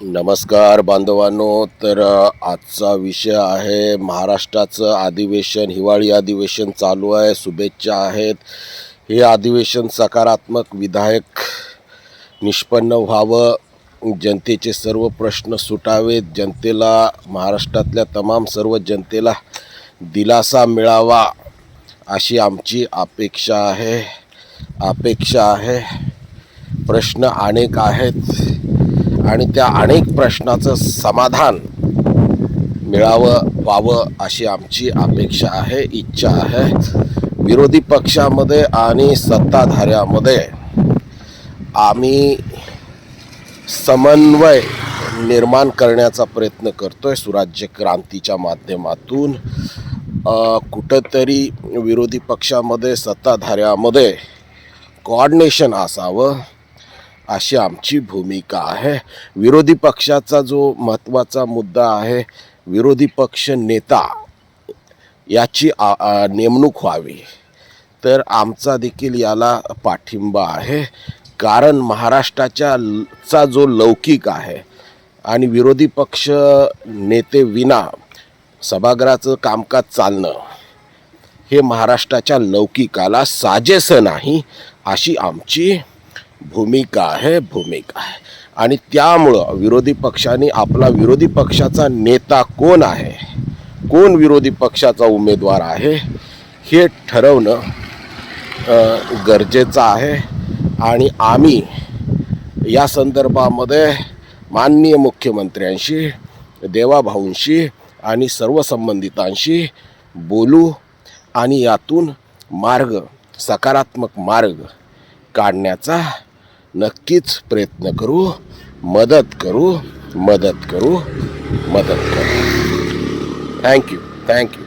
नमस्कार बांधवांनो तर आजचा विषय आहे महाराष्ट्राचं अधिवेशन. हिवाळी अधिवेशन चालू आहे शुभेच्छा आहेत. हे अधिवेशन सकारात्मक विधायक निष्पन्न व्हावं जनतेचे सर्व प्रश्न सुटावेत जनतेला महाराष्ट्रातल्या तमाम सर्व जनतेला दिलासा मिळावा अशी आमची अपेक्षा आहे. अपेक्षा आहे. प्रश्न अनेक आहेत. आणि त्या अनेक प्रश्नाचं समाधान मिळावं व्हावं अशी आमची अपेक्षा आहे इच्छा आहे विरोधी पक्षामध्ये आणि सत्ताधाऱ्यामध्ये आम्ही समन्वय निर्माण करण्याचा प्रयत्न करतो आहे सुराज्य क्रांतीच्या माध्यमातून. कुठंतरी विरोधी पक्षामध्ये सत्ताधाऱ्यामध्ये कोऑर्डिनेशन असावं. अशी आमची भूमिका आहे. विरोधी पक्षाचा जो महत्त्वाचा मुद्दा आहे विरोधी पक्ष नेता याची नेमणूक व्हावी. तर आमचा देखील याला पाठिंबा आहे. कारण महाराष्ट्राच्या चा जो लौकिक आहे आणि विरोधी पक्ष नेते विना सभागृहाचं कामकाज चालणं हे महाराष्ट्राच्या लौकिकाला साजेसं नाही अशी आमची भूमिका आहे भूमिका आहे. आणि त्यामुळं विरोधी पक्षाने आपला विरोधी पक्षाचा नेता कोण आहे? कोण विरोधी पक्षाचा उमेदवार आहे? हे ठरवणं गरजेचं आहे. आणि आम्ही या संदर्भामध्ये माननीय मुख्यमंत्र्यांशी देवाभाऊंशी आणि सर्व संबंधितांशी बोलू आणि यातून मार्ग सकारात्मक मार्ग काढण्याचा नक्कीच प्रयत्न करू मदत करू मदत करू मदत करू. Thank you thank you